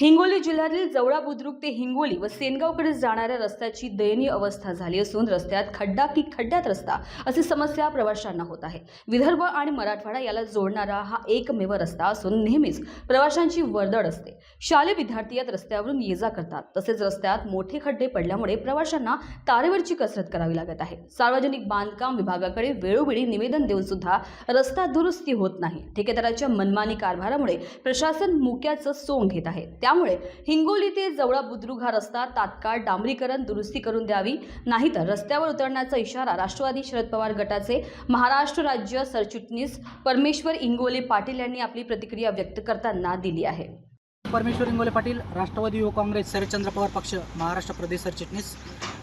हिंगोली जिल्ह्यातील जवळा बुद्रुक ते हिंगोली व सेनगावकडे जाणाऱ्या रस्त्याची दयनीय अवस्था झाली असून रस्त्यात खड्डा की खड्ड्यात रस्ता अशी समस्या प्रवाशांना होत आहे. विदर्भ आणि मराठवाडा याला जोडणारा हा एकमेव रस्ता असून नेहमीच प्रवाशांची वर्दळ असते. शालेय विद्यार्थी यात रस्त्यावरून ये जा करतात. तसेच रस्त्यात मोठे खड्डे पडल्यामुळे प्रवाशांना तारेवरची कसरत करावी लागत आहे. सार्वजनिक बांधकाम विभागाकडे वेळोवेळी निवेदन देऊन सुद्धा रस्ता दुरुस्ती होत नाही. ठेकेदाराच्या मनमानी कारभारामुळे प्रशासन मुक्याचं सोंग घेत आहे. त्यामुळे हिंगोली ते जवळा बुद्रुघा रस्ता तात्काळ डांबरीकरण दुरुस्ती करून द्यावी. नाहीतर रस्त्यावर उतरण्याचा इशारा राष्ट्रवादी शरद पवार गटाचे महाराष्ट्र राज्य सरचिटणीस परमेश्वर इंगोले पाटील यांनी आपली प्रतिक्रिया व्यक्त करताना दिली आहे. परमेश्वर इंगोले पाटील राष्ट्रवादी युवक काँग्रेस शरदचंद्र पवार पक्ष महाराष्ट्र प्रदेश सरचिटणीस.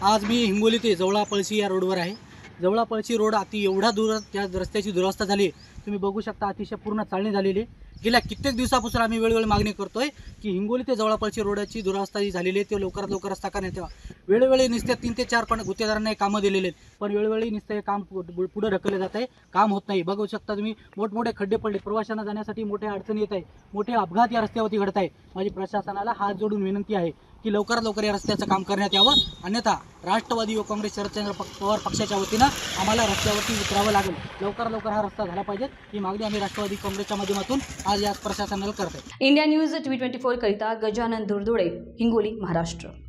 आज मी हिंगोली ते जवळा पळशी या रोडवर आहे. जवळा पळशी रोड अति एवढा दूर त्या रस्त्याची दुरवस्था झाली आहे. तुम्ही बघू शकता अतिशय पूर्ण चालणी झालेली आहे. गेल्या कित्येक दिवसापासून आम्ही वेळोवेळी मागणी करतोय की हिंगोली ते जवळपासची रोडाची दुरावस्था जी झालेली आहे. ते लवकरात लवकर रस्ता करण्यात यावा. वेळोवेळी नुसत्या तीन ते चार पण गुत्तेदारांना हे कामं दिलेले आहेत. पण वेळोवेळी नुसतं हे काम पु- पुढे ढकलले जात आहे काम होत नाही. बघू शकता तुम्ही मोठमोठे खड्डे पडले. प्रवाशांना जाण्यासाठी मोठ्या अडचणी येत आहे मोठे अपघात या रस्त्यावरती घडत आहे माझी प्रशासनाला हात जोडून विनंती आहे की लवकरात लवकर या रस्त्याचं काम करण्यात यावं. अन्यथा राष्ट्रवादी युवक काँग्रेस शरदचंद्र पवार पक्षाच्या वतीनं आम्हाला रस्त्यावरती उतरावं लागेल. लवकरात लवकर हा रस्ता झाला पाहिजे. ही मागणी आम्ही राष्ट्रवादी काँग्रेसच्या माध्यमातून आज या प्रशासनाला करत आहे India news T twenty four करिता गजानन दुर्दुळे हिंगोली महाराष्ट्र.